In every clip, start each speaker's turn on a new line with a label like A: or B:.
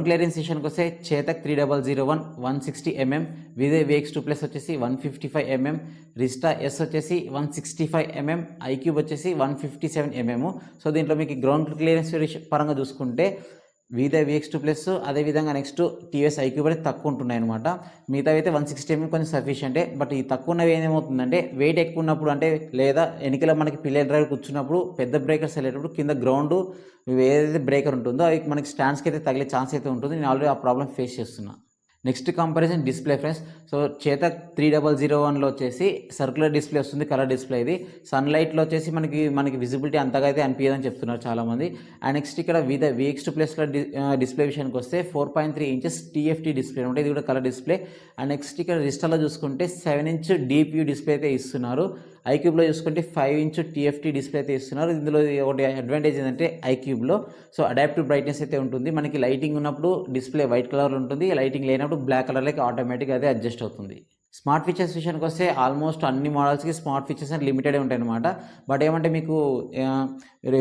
A: Ground clearance విషయానికి వస్తే Chetak three double zero one one sixty MM Vida VX two plus వచ్చేసి one fifty five MM Rizta S వచ్చేసి one sixty five MM iQube వచ్చేసి one fifty seven MM so దీంట్లో మీకు ground clearance పరంగా చూసుకుంటే వీదే VX two plus అదేవిధంగా next TS iQ కూడా తక్కువ ఉంటున్నాయి అనమాట మిగతా అయితే వన్ సిక్స్టీ ఎంఎం కొంచెం సఫిషియంటే బట్ ఈ తక్కువ ఉన్నవి ఏమవుతుందంటే వెయిట్ ఎక్కువ ఉన్నప్పుడు అంటే లేదా ఎన్నికల మనకి పిల్లల డ్రైవర్ కూర్చున్నప్పుడు పెద్ద బ్రేకర్స్ వెళ్ళేటప్పుడు కింద గ్రౌండ్ ఏదైతే బ్రేకర్ ఉంటుందో అవి మనకి స్టాండ్స్కి అయితే తగిలే ఛాన్స్ అయితే ఉంటుంది. నేను ఆల్రెడీ ఆ ప్రాబ్లం ఫేస్ చేస్తున్నా. Next comparison display friends so Chetak three double zero వన్లో వచ్చేసి సర్క్యులర్ డిస్ప్లే వస్తుంది కలర్ డిస్ప్లే ఇది. సన్లైట్లో వచ్చేసి మనకి మనకి విజిబిలిటీ అంతగా అయితే అనిపించదని చెప్తున్నారు చాలామంది. అండ్ నెక్స్ట్ ఇక్కడ విద విఎక్స్ టూ ప్లస్లో డిస్ప్లే విషయానికి వస్తే four point three inches TFT display ఉంటుంది ఇది కూడా కలర్ డిస్ప్లే అండ్ నెక్స్ట్ ఇక్కడ రిస్టాలో చూసుకుంటే సెవెన్ ఇంచ్ డీప్యూ డిస్ప్లే అయితే ఇస్తున్నారు. ఐక్యూబ్లో చూసుకుంటే ఫైవ్ ఇంచ్ టీఎఫ్టీ డిస్ప్లే అయితే ఇస్తున్నారు. ఇందులో ఒకటి అడ్వాంటేజ్ ఏంటంటే ఐక్యూబ్లో. సో అడాప్టివ్ బ్రైట్నెస్ అయితే ఉంటుంది. మనకి లైటింగ్ ఉన్నప్పుడు డిస్ప్లే వైట్ కలర్ ఉంటుంది. లైటింగ్ లేనప్పుడు బ్లాక్ కలర్లోకి ఆటోమేటిక్గా అదే అడ్జస్ట్ అవుతుంది. స్మార్ట్ ఫీచర్స్ విషయానికి వస్తే ఆల్మోస్ట్ అన్ని మోడల్స్కి స్మార్ట్ ఫీచర్స్ అని లిమిటెడ్ ఉంటాయి అనమాట బట్ ఏమంటే మీకు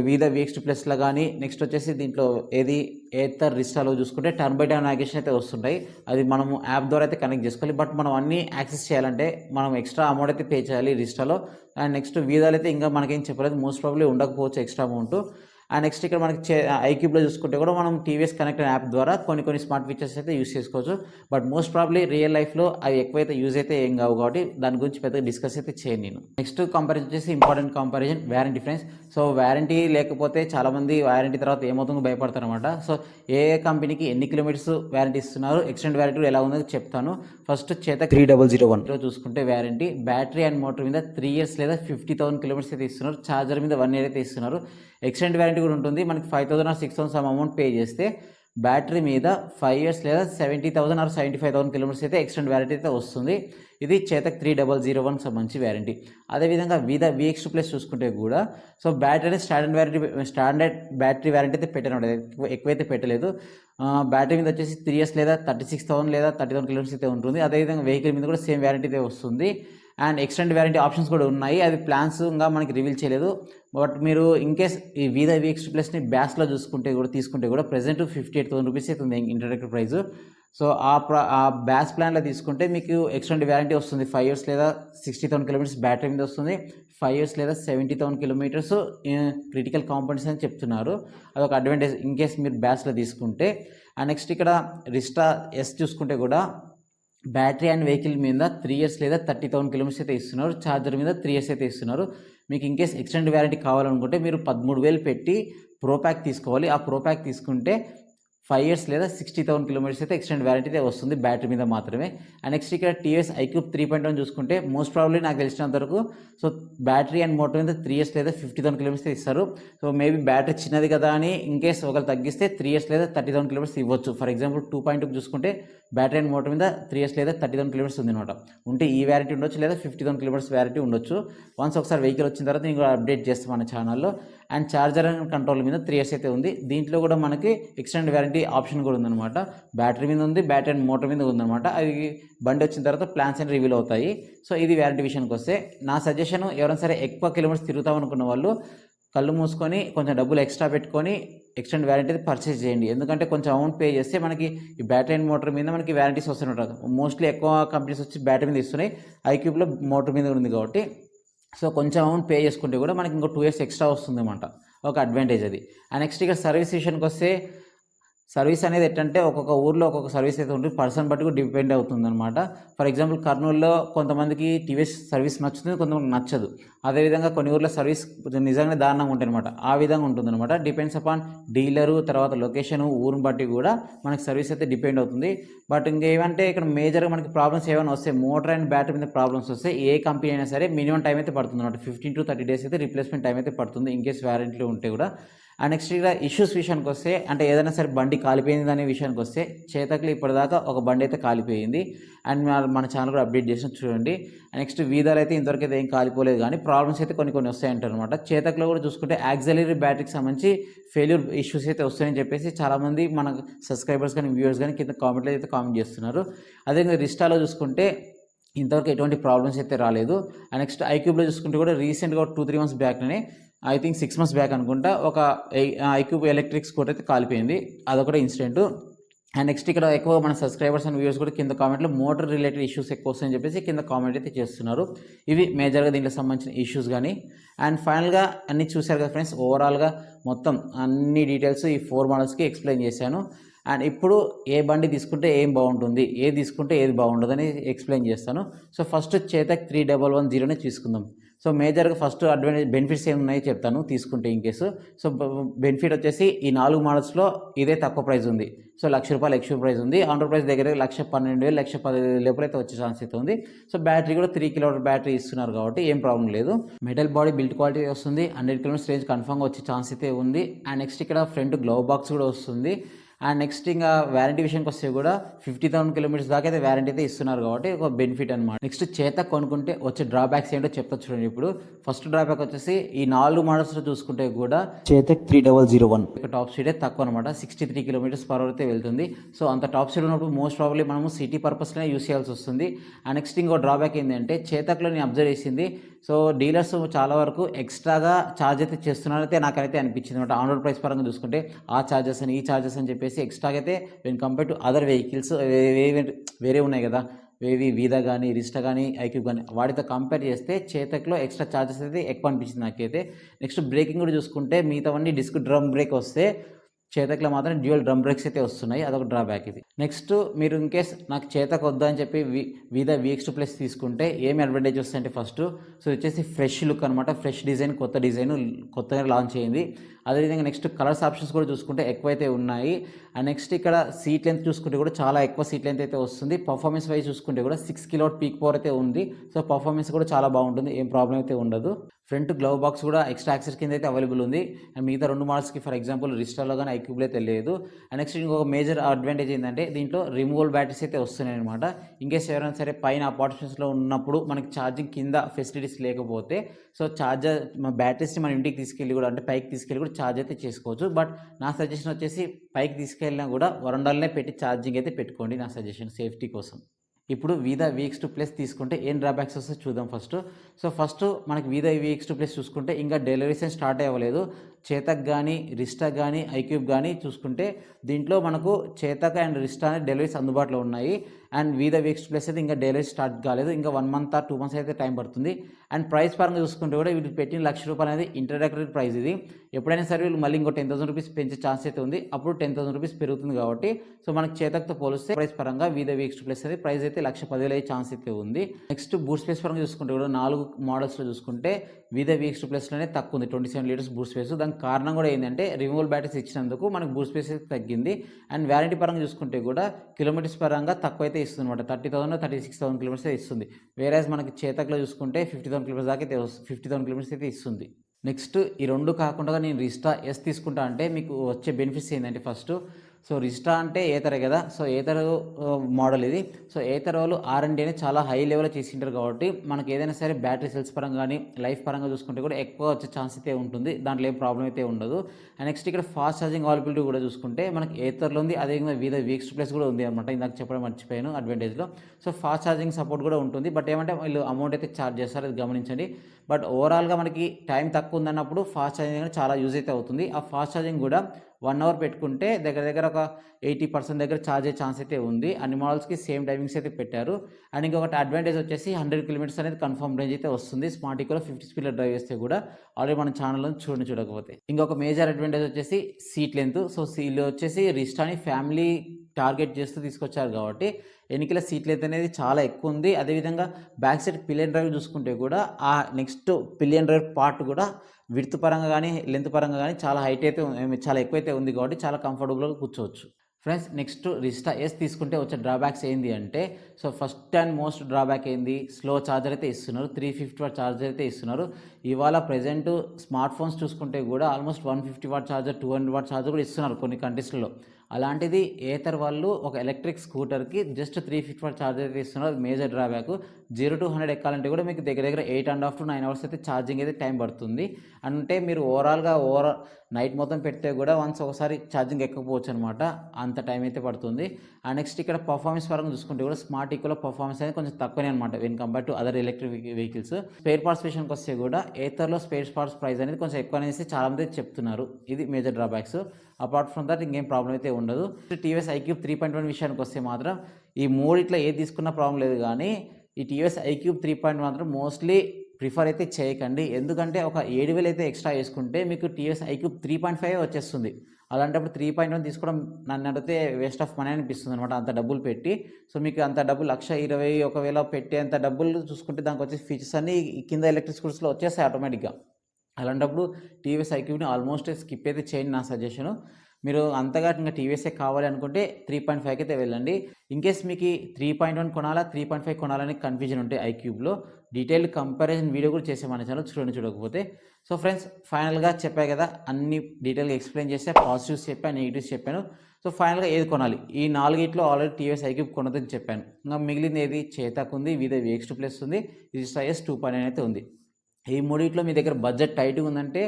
A: వీద వీక్స్ ప్లస్లో కానీ నెక్స్ట్ వచ్చేసి దీంట్లో ఏది ఏతర్ రిస్టాలో చూసుకుంటే టర్న్ బై టర్న్ నావిగేషన్ అయితే వస్తుంటాయి. అది మనము యాప్ ద్వారా అయితే కనెక్ట్ చేసుకోవాలి. బట్ మనం అన్నీ యాక్సెస్ చేయాలంటే మనం ఎక్స్ట్రా అమౌంట్ అయితే పే చేయాలి రిస్టాలో అండ్ నెక్స్ట్ వీధాలు అయితే ఇంకా మనకేం చెప్పలేదు. మోస్ట్ ప్రాబ్లీ ఉండకపోవచ్చు ఎక్స్ట్రా అమౌంట్. నెక్స్ట్ ఇక్కడ మనకి ఐక్యూబ్లో చూసుకుంటే కూడా మనం టీవీఎస్ కనెక్ట్ యాప్ ద్వారా కొన్ని కొన్ని స్మార్ట్ ఫీచర్స్ అయితే యూస్ చేసుకోవచ్చు. బట్ మోస్ట్ ప్రాబ్లీ రియల్ లైఫ్లో అవి ఎక్కువైతే యూజ్ అయితే ఏం కావు కాబట్టి దాని గురించి పెద్దగా డిస్కస్ అయితే చేయను నేను. నెక్స్ట్ కంపారిజన్ వచ్చేసి important comparison warranty friends. So warranty లేకపోతే చాలామంది వ్యారంటీ తర్వాత ఏమవుతుందో భయపడతారు అనమాట సో ఏ కంపెనీకి ఎన్ని కిలోమీటర్స్ వ్యారంటీ ఇస్తున్నారు ఎక్స్టెండ్ వ్యారంటీ ఎలా ఉందో చెప్తాను. First Chetak three double zero one. చూసుకుంటే వ్యారంటీ బ్యాటరీ అండ్ మోటార్ మీద త్రీ ఇయర్స్ లేదా ఫిఫ్టీ థౌసండ్ కిలోమీటర్స్ అయితే ఇస్తున్నారు. ఛార్జర్ మీద వన్ ఇయర్ అయితే ఇస్తున్నారు. ఎక్స్టెండ్ వ్యారంటీ కూడా ఉంటుంది. మనకి five thousand or six thousand some amount pay చేస్తే బ్యాటరీ మీద ఫైవ్ ఇయర్స్ లేదా seventy thousand or seventy five thousand kilometres అయితే ఎక్స్టెండ్ వ్యారంటీ అయితే వస్తుంది. ఇది Chetak three double zero one సంబంధించి వ్యారంటీ అదేవిధంగా విద విఎక్స్ ప్లస్ చూసుకుంటే కూడా so battery standard warranty standard battery warranty అయితే పెట్టాను ఎక్కువ ఎక్కువైతే పెట్టలేదు. బ్యాటరీ మీద వచ్చేసి త్రీ ఇయర్స్ లేదా థర్టీ సిక్స్ థౌసండ్ లేదా థర్టీ థౌసండ్ కిలోమీటర్స్ అయితే ఉంటుంది. అదేవిధంగా వెహికల్ మీద కూడా సేమ్ వ్యారంటీ అయితే వస్తుంది. అండ్ ఎక్స్టెండ్ వ్యారంటీ ఆప్షన్స్ కూడా ఉన్నాయి. అవి ప్లాన్స్గా మనకి రివీల్ చేయలేదు. బట్ మీరు ఇన్ కేస్ ఈ వీదా వీక్స్ ప్లస్ని బ్యాస్లో చూసుకుంటే కూడా తీసుకుంటే కూడా present fifty eight thousand rupees అవుతుంది ఇంట్రడక్టర్ ప్రైస్ సో ఆ ప్ర ఆ బ్యాస్ ప్లాన్లో తీసుకుంటే మీకు ఎక్స్టెండ్ వ్యారంటీ వస్తుంది ఫైవ్ ఇయర్స్ లేదా సిక్స్టీ థౌసండ్ కిలోమీటర్స్ బ్యాటరీ మీద వస్తుంది. ఫైవ్ ఇయర్స్ లేదా seventy thousand kilometres critical compounds అని చెప్తున్నారు. అదొక అడ్వాంటేజ్ ఇన్ కేస్ మీరు బ్యాస్లో తీసుకుంటే. అండ్ నెక్స్ట్ ఇక్కడ రిస్టా ఎస్ చూసుకుంటే కూడా బ్యాటరీ అండ్ వెహికల్ మీద త్రీ ఇయర్స్ లేదా థర్టీ థౌసండ్ కిలోమీటర్స్ అయితే ఇస్తున్నారు. ఛార్జర్ మీద త్రీ ఇయర్స్ అయితే ఇస్తున్నారు. మీకు ఇన్ కేస్ ఎక్స్టెండ్ వ్యారంటీ కావాలనుకుంటే మీరు పదమూడు వేలు పెట్టి ప్రో ప్యాక్ తీసుకోవాలి. ఆ ప్రో ప్యాక్ తీసుకుంటే ఫైవ్ ఇయర్స్ లేదా సిక్స్టీ థౌసండ్ కిలోమీటర్స్ అయితే ఎక్స్టెండ్ వ్యారంటీ అయితే వస్తుంది బ్యాటరీ మీద మాత్రమే. అండ్ నెక్స్ట్ ఇక్కడ TVS iQube three point one చూసుకుంటే మోస్ట్ ప్రాబ్లీ నాకు తెలిసినంత వరకు సో బ్యాటరీ అండ్ మోటార్ మీద త్రీ ఇయర్స్ లేదా ఫిఫ్టీ థౌసండ్ కిలోమీటర్స్ ఇస్తారు. సో మేబీ బ్యాటరీ చిన్నది కదా అని ఇన్ కేస్ ఒకరు తగ్గిస్తే త్రీ ఇయర్స్ లేదా థర్టీ థౌసండ్ కిలోమీటర్స్ ఇవ్వచ్చు. ఫర్ ఎగ్జాంపుల్ టూ పాయింట్ చూసుకుంటే బ్యాటరీ అండ్ మోటార్ మీద త్రీ ఇయర్స్ లేదా థర్టీ థౌసండ్ కిలోమీటర్స్ ఉంది అనమాట ఉంటే ఈ వ్యారంటీ ఉండొచ్చు లేదా ఫిఫ్టీ థౌసండ్ కిలోమీటర్స్ వ్యారంటీ ఉండొచ్చు. వన్స్ ఒకసారి వెహికల్ వచ్చిన తర్వాత నేను కూడా అప్డేట్ చేస్తాను మన ఛానల్లో అండ్ ఛార్జర్ అండ్ కంట్రోల్ మీద త్రీ ఇయర్స్ అయితే ఉంది. దీంట్లో కూడా మనకి ఎక్స్టెండ్ వ్యారంటీ ఆప్షన్ కూడా ఉందన్నమాట. బ్యాటరీ మీద ఉంది బ్యాటరీ అండ్ మోటార్ మీద ఉందన్నమాట. అది బండి వచ్చిన తర్వాత ప్లాన్స్ అండ్ రివీల్ అవుతాయి. సో ఇది వ్యారంటీ విషయానికి వస్తే నా సజెషన్ ఎవరైనా సరే ఎక్కువ కిలోమీటర్స్ తిరుగుతామనుకున్న వాళ్ళు కళ్ళు మూసుకొని కొంచెం డబ్బులు ఎక్స్ట్రా పెట్టుకొని ఎక్స్టెండ్ వ్యారంటీ అయితే పర్చేస్ చేయండి. ఎందుకంటే కొంచెం అమౌంట్ పే చేస్తే మనకి ఈ బ్యాటరీ అండ్ మోటార్ మీద మనకి వ్యారంటీస్ వస్తుంటారు మోస్ట్లీ ఎక్కువ కంపెనీస్ వచ్చి బ్యాటరీ మీద ఇస్తున్నాయి. ఐక్యూబ్లో మోటార్ మీద ఉంది కాబట్టి. సో కొంచెం అమౌంట్ పే చేసుకుంటే కూడా మనకి ఇంకో టూ ఇయర్స్ ఎక్స్ట్రా వస్తుంది అనమాట ఒక అడ్వాంటేజ్ అది. అండ్ నెక్స్ట్ ఇక సర్వీస్ విషయానికి వస్తే సర్వీస్ అనేది ఎట్టంటే ఒక్కొక్క ఊర్లో ఒక్కొక్క సర్వీస్ అయితే ఉంటుంది. పర్సన్ బట్టి కూడా డిపెండ్ అవుతుంది అనమాట ఫర్ ఎగ్జాంపుల్ కర్నూలులో కొంతమందికి టీవీఎస్ సర్వీస్ నచ్చుతుంది కొంతమందికి నచ్చదు. అదేవిధంగా కొన్ని ఊర్లో సర్వీస్ నిజంగానే దారుణంగా ఉంటాయి అనమాట ఆ విధంగా ఉంటుంది అనమాట డిపెండ్స్ అపాన్ డీలరు తర్వాత లొకేషన్ ఊరిని బట్టి కూడా మనకి సర్వీస్ అయితే డిపెండ్ అవుతుంది. బట్ ఇంకేమంటే ఇక్కడ మేజర్గా మనకి ప్రాబ్లమ్స్ ఏమైనా వస్తే మోటార్ అండ్ బ్యాటరీ మీద ప్రాబ్లమ్స్ వస్తే ఏ కంపెనీ అయినా సరే మినిమం టైం అయితే పడుతుంది అనమాట ఫిఫ్టీన్ టు థర్టీ డేస్ అయితే రిప్లేస్మెంట్ టైం అయితే పడుతుంది ఇన్ కేస్ వ్యారంటీ ఉంటే కూడా. అండ్ నెక్స్ట్ ఇక్కడ ఇష్యూస్ విషయానికి వస్తే అంటే ఏదైనా సరే బండి కాలిపోయింది అనే విషయానికి వస్తే చేతకులు ఇప్పటిదాకా ఒక బండి అయితే కాలిపోయింది. అండ్ మన ఛానల్ కూడా అప్డేట్ చేసిన చూడండి. నెక్స్ట్ వీధాలు అయితే ఇంతవరకు అయితే ఏం కాలిపోలేదు కానీ ప్రాబ్లమ్స్ అయితే కొన్ని కొన్ని వస్తాయంటారనమాట చేతకులో కూడా చూసుకుంటే యాక్సలరీ బ్యాటరీకి సంబంధించి ఫెయిల్యూర్ ఇష్యూస్ అయితే వస్తాయని చెప్పేసి చాలామంది మన సబ్స్క్రైబర్స్ కానీ వ్యూవర్స్ కానీ కింద కామెంట్లో అయితే కామెంట్ చేస్తున్నారు. అదేవిధంగా రిస్టాలో చూసుకుంటే ఇంతవరకు ఎటువంటి ప్రాబ్లమ్స్ అయితే రాలేదు. అండ్ నెక్స్ట్ ఐక్యూబ్లో చూసుకుంటే కూడా రీసెంట్గా two three months బ్యాక్నే I think six months back అనుకుంటా ఒక ఐక్యూబ్ ఎలక్ట్రిక్ స్కూటర్ అయితే కాలిపోయింది. అదొకటి ఇన్సిడెంట్. అండ్ నెక్స్ట్ ఇక్కడ ఎక్కువ మన సబ్స్క్రైబర్స్ అండ్ వ్యూవర్స్ కూడా కింద కామెంట్లో మోటార్ రిలేటెడ్ ఇష్యూస్ ఎక్కువ వస్తాయని చెప్పేసి కింద కామెంట్ అయితే చేస్తున్నారు. ఇవి మేజర్గా దీంట్లో సంబంధించిన ఇష్యూస్ కానీ అండ్ ఫైనల్గా అన్ని చూశారు కదా ఫ్రెండ్స్ ఓవరాల్గా మొత్తం అన్ని డీటెయిల్స్ ఈ ఫోర్ మోడల్స్కి ఎక్స్ప్లెయిన్ చేశాను. అండ్ ఇప్పుడు ఏ బండి తీసుకుంటే ఏం బాగుంటుంది ఏది తీసుకుంటే ఏది బాగుండదని అని ఎక్స్ప్లెయిన్ చేస్తాను. So first Chetak three double one జీరోనే తీసుకుందాం సో మేజర్గా ఫస్ట్ అడ్వాంటేజ్ బెనిఫిట్స్ ఏమి ఉన్నాయో చెప్తాను తీసుకుంటే ఇన్ కేసు. సో బెనిఫిట్ వచ్చేసి ఈ నాలుగు మోడల్స్లో ఇదే తక్కువ ప్రైస్ ఉంది. సో లక్ష రూపాయలు ఎక్కువ ప్రైస్ ఉంది. ఆండ్రో ప్రైస్ దగ్గర లక్ష పన్నెండు వేలు లక్ష పదిహేను లోపల అయితే వచ్చే ఛాన్స్ అయితే ఉంది. సో బ్యాటరీ కూడా త్రీ కిలోమీటర్ బ్యాటరీ ఇస్తున్నారు కాబట్టి ఏం ప్రాబ్లం లేదు. మెటల్ బాడీ బిల్డ్ క్వాలిటీ వస్తుంది. హండ్రెడ్ కిలోమీటర్స్ రేంజ్ కన్ఫామ్గా వచ్చే ఛాన్స్ అయితే ఉంది. అండ్ నెక్స్ట్ ఇక్కడ ఫ్రంట్ గ్లవ్ బాక్స్ కూడా వస్తుంది. అండ్ నెక్స్ట్ ఇంకా వారంటీ విషయానికి వస్తే కూడా ఫిఫ్టీ థౌసండ్ కిలోమీటర్స్ దాకా అయితే వారంటీ అయితే ఇస్తున్నారు కాబట్టి ఒక బెనిఫిట్ అనమాట నెక్స్ట్ చేత కొనుక్కుంటే వచ్చే డ్రాబ్యాక్స్ ఏంటో చెప్తా చూడండి ఇప్పుడు. ఫస్ట్ డ్రాబ్యాక్ వచ్చేసి ఈ నాలుగు మోడల్స్లో చూసుకుంటే కూడా Chetak three double zero one top స్పీడే తక్కువ అనమాట sixty three kilometres per hour అయితే వెళ్తుంది. సో అంత టాప్ స్పీడ్ ఉన్నప్పుడు మోస్ట్ ప్రాబ్లీ మనము సిటీ పర్పస్లోనే యూస్ చేయాల్సి వస్తుంది. అండ్ నెక్స్ట్ ఇంకో డ్రాబ్యాక్ ఏంటంటే చేతక్లో నేను అబ్జర్వ్ చేసింది సో డీలర్స్ చాలా వరకు ఎక్స్ట్రాగా ఛార్జ్ అయితే చేస్తున్నారైతే నాకైతే అనిపించింది అనమాట. ఆన్ ప్రైస్ పరంగా చూసుకుంటే ఆ ఛార్జెస్ అని ఈ ఛార్జెస్ అని చెప్పేసి ఎక్స్ట్రాగా అయితే when compare to other vehicles వేరే ఉన్నాయి కదా. వేవి వీదా కానీ రిస్టా కానీ ఐక్యూ కానీ వాటితో కంపేర్ చేస్తే చేతక్లో ఎక్స్ట్రా ఛార్జెస్ అయితే ఎక్కువ అనిపించింది నాకైతే. నెక్స్ట్ బ్రేకింగ్ కూడా చూసుకుంటే మిగతావన్నీ డిస్క్ డ్రమ్ బ్రేక్ వస్తే చేతకిలో మాత్రం డ్యూయల్ డ్రమ్ బ్రేక్స్ అయితే వస్తున్నాయి. అదొక డ్రాబ్యాక్ ఇది. నెక్స్ట్ మీరు ఇన్ కేస్ నాకు చేతకు వద్దా అని చెప్పి వి విద వీక్స్ టూ ప్లస్ తీసుకుంటే ఏమి అడ్వాంటేజ్ వస్తాయంటే ఫస్ట్ సో వచ్చేసి ఫ్రెష్ లుక్ అనమాట ఫ్రెష్ డిజైన్ కొత్త డిజైన్ కొత్తగా లాంచ్ అయింది. అదేవిధంగా నెక్స్ట్ కలర్స్ ఆప్షన్స్ కూడా చూసుకుంటే ఎక్కువైతే ఉన్నాయి. అండ్ నెక్స్ట్ ఇక్కడ సీట్ లెంత్ చూసుకుంటే కూడా చాలా ఎక్కువ సీట్ లెంత్ అయితే వస్తుంది. పర్ఫార్మెన్స్ వైజ్ చూసుకుంటే కూడా సిక్స్ కిలో పీక్ పవర్ అయితే ఉంది. సో పర్ఫార్మెన్స్ కూడా చాలా బాగుంటుంది. ఏం ప్రాబ్లం అయితే ఉండదు. ఫ్రంట్ గ్లవ్ బాక్స్ కూడా ఎక్స్ట్రా యాక్సెస్ కింద అయితే అవైలబుల్ ఉంది. అండ్ మిగతా రెండు మోడల్స్కి ఫర్ ఎగ్జాంపుల్ రిస్టాలో కానీ ఐక్యూబ్లో అయితే లేదు. అండ్ నెక్స్ట్ ఇంకొక మేజర్ అడ్వాంటేజ్ ఏంటంటే దీంట్లో రిమూవల్ బ్యాటరీస్ అయితే వస్తున్నాయి అనమాట ఇంకేస్ ఎవరైనా సరే పైన అపార్ట్మెంట్స్లో ఉన్నప్పుడు మనకి ఛార్జింగ్ కింద ఫెసిలిటీస్ లేకపోతే సో ఛార్జర్ బ్యాటరీస్ని మన ఇంటికి తీసుకెళ్ళి కూడా అంటే పైకి తీసుకెళ్ళి కూడా ఛార్జ్ అయితే చేసుకోవచ్చు. బట్ నా సజెషన్ వచ్చేసి పైకి తీసుకెళ్ళినా కూడా వరండాలనే పెట్టి ఛార్జింగ్ అయితే పెట్టుకోండి నా సజెషన్ సేఫ్టీ కోసం. ఇప్పుడు వీదా వీక్స్ టు ప్లస్ తీసుకుంటే ఏం డ్రాబ్యాక్స్ వస్తే చూద్దాం ఫస్ట్ సో ఫస్ట్ మనకి వీదా వీక్స్ టు ప్లస్ చూసుకుంటే ఇంకా డెలివరీస్ ఏం స్టార్ట్ అవ్వలేదు. చేతక్ కానీ రిస్టా కానీ ఐక్యూబ్ కానీ చూసుకుంటే దీంట్లో మనకు చేతక్ అండ్ రిస్టా అనే డెలివరీస్ అందుబాటులో ఉన్నాయి. అండ్ విద వీక్స్ ప్లస్ అయితే ఇంకా డెలివరీ స్టార్ట్ కాలేదు. ఇంకా one month or two months అయితే టైం పడుతుంది. అండ్ ప్రైస్ పరంగా చూసుకుంటే కూడా వీళ్ళు పెట్టిన లక్ష రూపాయలు అనేది ఇంట్రడక్టరీ ప్రైస్ ఇది. ఎప్పుడైనా సరే వీళ్ళు మళ్ళీ ఇంకో టెన్ థౌసండ్ రూపీస్ పెంచే ఛాన్స్ అయితే ఉంది. అప్పుడు టెన్ థౌసండ్ రూపీస్ పెరుగుతుంది కాబట్టి. సో మనకి చేతక్తో పోలిస్తే ప్రైస్ పరంగా విద వీక్స్ ప్లస్ అయితే ప్రైస్ అయితే లక్ష పదివేలు అయ్యే ఛాన్స్ అయితే ఉంది. నెక్స్ట్ బూట్ స్పేస్ పరంగా చూసుకుంటే కూడా నాలుగు మోడల్స్లో చూసుకుంటే వీదా వీక్స్ ప్లస్లోనే తక్కువ ఉంది. Twenty seven litres boot space దానికి కారణం కూడా ఏంటంటే రిమూవల్ బ్యాటరీస్ ఇచ్చినందుకు మనకు బూట్ స్పేస్ తగ్గింది. అండ్ వ్యారంటీ పరంగా చూసుకుంటే కూడా కిలోమీటర్స్ పరంగా తక్కువ అయితే ఇస్తుంది అనమాట thirty thousand thirty six thousand kilometres ఇస్తుంది. వేరే మనకి చేతక్లో చూసుకుంటే ఫిఫ్టీ థౌసండ్ కిలోమీటర్స్ దాకా అయితే ఫిఫ్టీ థౌసండ్ కిలోమీటర్స్ అయితే ఇస్తుంది. నెక్స్ట్ ఈ రెండు కాకుండా నేను రిస్టా ఎస్ తీసుకుంటా అంటే మీకు వచ్చే బెనిఫిట్స్ ఏంటంటే ఫస్ట్ సో రిస్టా అంటే ఏతరే కదా? సో ఏతర మోడల్ ఇది. సో ఏతర వాళ్ళు ఆర్ అండ్ అనేది చాలా హై లెవెల్లో చేసింటారు కాబట్టి మనకి ఏదైనా సరే బ్యాటరీ సెల్స్ పరంగా కానీ లైఫ్ పరంగా చూసుకుంటే కూడా ఎక్కువ వచ్చే ఛాన్స్ అయితే ఉంటుంది. దాంట్లో ఏం ప్రాబ్లం అయితే ఉండదు. అండ్ నెక్స్ట్ ఇక్కడ ఫాస్ట్ ఛార్జింగ్ అవైలబిలిటీ కూడా చూసుకుంటే మనకి ఏతర్లో ఉంది. అదేవిధంగా వివిధ వీక్స్ ప్లేస్ కూడా ఉంది అనమాట ఇందాక చెప్పడం మర్చిపోయాను అడ్వాంటేజ్లో సో ఫాస్ట్ ఛార్జింగ్ సపోర్ట్ కూడా ఉంటుంది. బట్ ఏమంటే వీళ్ళు అమౌంట్ అయితే ఛార్జ్ చేస్తారు. అది గమనించండి. బట్ ఓవరాల్గా మనకి టైం తక్కువ ఉందన్నప్పుడు ఫాస్ట్ ఛార్జింగ్ చాలా యూజ్ అయితే అవుతుంది. ఆ ఫాస్ట్ ఛార్జింగ్ కూడా వన్ అవర్ పెట్టుకుంటే దగ్గర దగ్గర ఒక ఎయిటీ పర్సెంట్ దగ్గర ఛార్జ్ అయ్యే ఛాన్స్ అయితే ఉంది. అన్ని మోడల్స్కి సేమ్ టైమింగ్స్ అయితే పెట్టారు. అండ్ ఇంకొకటి అడ్వాంటేజ్ వచ్చేసి హండ్రెడ్ కిలోమీటర్స్ అనేది కన్ఫర్మ్ రేంజ్ అయితే వస్తుంది. స్మార్ట్ ఈకోలో ఫిఫ్టీ స్పీడ్లో డ్రైవ్ చేస్తే కూడా ఆల్రెడీ మన ఛానల్లో చూడండి చూడకపోతే. ఇంకొక మేజర్ అడ్వాంటేజ్ వచ్చేసి సీట్ లెంత్ సో సీలో వచ్చేసి రిస్టాని ఫ్యామిలీ టార్గెట్ చేస్తూ తీసుకొచ్చారు కాబట్టి ఎన్నికల సీట్లు అయితే అనేది చాలా ఎక్కువ ఉంది. అదేవిధంగా బ్యాక్ సైడ్ పిలియన్ డ్రైవ్ చూసుకుంటే కూడా ఆ నెక్స్ట్ పిలియన్ డ్రైవ్ పార్ట్ కూడా విడ్త్ పరంగా కానీ లెంత్ పరంగా కానీ చాలా హైట్ అయితే ఉంది- చాలా ఎక్కువైతే ఉంది కాబట్టి చాలా కంఫర్టబుల్గా కూర్చోవచ్చు. ఫ్రెండ్స్ నెక్స్ట్ రిజిస్టా ఎస్ తీసుకుంటే వచ్చే డ్రాబ్యాక్స్ ఏంది అంటే so first and most drawback ఏంది? స్లో ఛార్జర్ అయితే ఇస్తున్నారు త్రీ ఫిఫ్టీ వాట్ ఛార్జర్ అయితే ఇస్తున్నారు. ఇవాళ ప్రజెంట్ స్మార్ట్ ఫోన్స్ చూసుకుంటే కూడా almost one fifty watt charger two hundred watt charger కూడా ఇస్తున్నారు కొన్ని కంట్రీస్లో అలాంటిది ఏతర్ వాళ్ళు ఒక electric స్కూటర్కి just three fifty watt charger అయితే ఇస్తున్నారు. అది major drawback zero to hundred ఎక్కాలంటే కూడా మీకు దగ్గర దగ్గర eight and half to nine hours అయితే ఛార్జింగ్ అయితే టైం పడుతుంది. అంటే మీరు ఓవరాల్గా ఓవరాల్ నైట్ మొత్తం పెడితే కూడా వన్స్ ఒకసారి ఛార్జింగ్ ఎక్కకపోవచ్చు అనమాట అంత టైం అయితే పడుతుంది. అండ్ నెక్స్ట్ ఇక్కడ పర్ఫార్మెన్స్ పరంగా చూసుకుంటే కూడా స్మార్ట్ ఈకోలో పర్ఫార్మెన్స్ అనేది కొంచెం తక్కువనే అనమాట when compare to other electric vehicles spare parts విషయానికి వస్తే కూడా ఏతర్లో స్పేర్ పార్ట్స్ ప్రైస్ అనేది కొంచెం ఎక్కువ అనేసి చాలామంది చెప్తున్నారు. ఇది major drawbacks apart from that ఇంకేం ప్రాబ్లం అయితే ఉండదు. TVS iQube three point one విషయానికి వస్తే మాత్రం ఈ మూడిట్లో ఏది తీసుకున్న ప్రాబ్లం లేదు కానీ ఈ టీవీఎస్ ఐక్యూబ్ త్రీ పాయింట్ మాత్రం మోస్ట్లీ ప్రిఫర్ అయితే చేయకండి. ఎందుకంటే ఒక ఏడు వేలు అయితే ఎక్స్ట్రా వేసుకుంటే మీకు TS iQube three point five వచ్చేస్తుంది. అలాంటప్పుడు త్రీ పాయింట్ వన్ తీసుకోవడం నన్ను అడిగితే వేస్ట్ ఆఫ్ మనీ అనిపిస్తుంది అనమాట అంత డబ్బులు పెట్టి. సో మీకు అంత డబ్బులు లక్ష ఇరవై ఒకవేళ పెట్టేంత డబ్బులు చూసుకుంటే దానికి వచ్చే ఫీచర్స్ అన్ని కింద ఎలక్ట్రిక్ స్కూటర్స్లో వచ్చేస్తాయి ఆటోమేటిక్గా అలాంటప్పుడు టీవీఎస్ ఐక్యూని ఆల్మోస్ట్ స్కిప్ అయితే చేయండి నా సజెషను మీరు అంతగా ఇంకా టీవీఎస్ఏ కావాలి అనుకుంటే త్రీ పాయింట్ ఫైవ్కి అయితే వెళ్ళండి. ఇన్ కేస్ మీకు త్రీ పాయింట్ వన్ కొనాలా త్రీ పాయింట్ ఫైవ్ కొనాలని కన్ఫ్యూజన్ ఉంటే ఐక్యూబ్లో డీటెయిల్ కంపారిజన్ వీడియో కూడా చేసే మన ఛానల్ చూడండి చూడకపోతే. సో ఫ్రెండ్స్ ఫైనల్గా చెప్పాయి కదా అన్ని డీటెయిల్గా ఎక్స్ప్లెయిన్ చేస్తే పాజిటివ్స్ చెప్పాను నెగిటివ్స్ చెప్పాను. సో ఫైనల్గా ఏది కొనాలి? ఈ నాలుగిట్లో ఆల్రెడీ టీవీఎస్ ఐక్యూబ్ కొనదని చెప్పాను. ఇంకా మిగిలింది ఏది? చేతక్ ఉంది వీదే విఎక్స్ టూ ప్లస్ ఉంది ఇది సైఎస్ టూ పాయింట్ అయితే ఉంది. ఈ మూడిట్లో మీ దగ్గర బడ్జెట్ టైట్గా ఉందంటే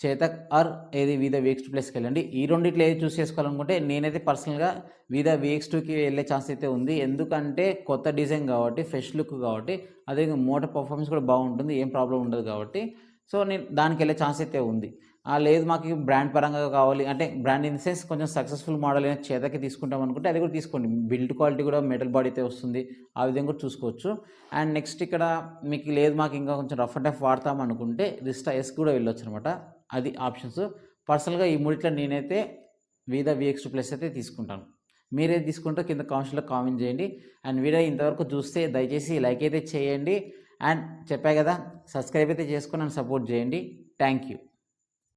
A: చేతక్ ఆర్ ఏది విద విఎక్స్ టూ ప్లేస్కి వెళ్ళండి. ఈ రెండిట్లో ఏది చూస్ చేసుకోవాలనుకుంటే నేనైతే పర్సనల్గా విద విఎక్స్ టూకి వెళ్ళే ఛాన్స్ అయితే ఉంది. ఎందుకంటే కొత్త డిజైన్ కాబట్టి ఫ్రెష్ లుక్ కాబట్టి అదే మోటార్ పర్ఫార్మెన్స్ కూడా బాగుంటుంది ఏం ప్రాబ్లం ఉండదు కాబట్టి. సో నేను దానికి వెళ్ళే ఛాన్స్ అయితే ఉంది. ఆ, లేదు మాకు బ్రాండ్ పరంగా కావాలి. అంటే బ్రాండ్ ఇన్ సెన్స్ కొంచెం సక్సెస్ఫుల్ మోడల్ అయినా చేతకి తీసుకుంటాం అనుకుంటే అది కూడా తీసుకోండి. బిల్డ్ క్వాలిటీ కూడా మెటల్ బాడీ అయితే వస్తుంది. ఆ విధంగా కూడా చూసుకోవచ్చు. అండ్ నెక్స్ట్ ఇక్కడ మీకు లేదు మాకు ఇంకా కొంచెం రఫ్ అండ్ టఫ్ వాడతాం అనుకుంటే రిస్టా ఎస్ కూడా వెళ్ళొచ్చు అనమాట అది ఆప్షన్స్. పర్సనల్గా ఈ మూడిట్లో నేనైతే వీదా విఎక్స్ ప్లస్ అయితే తీసుకుంటాను. మీరేది తీసుకుంటే కింద కామెంట్స్లో కామెంట్ చేయండి. అండ్ వీడియో ఇంతవరకు చూస్తే దయచేసి లైక్ అయితే చేయండి. అండ్ చెప్పా కదా సబ్స్క్రైబ్ అయితే చేసుకుని సపోర్ట్ చేయండి. Thank you.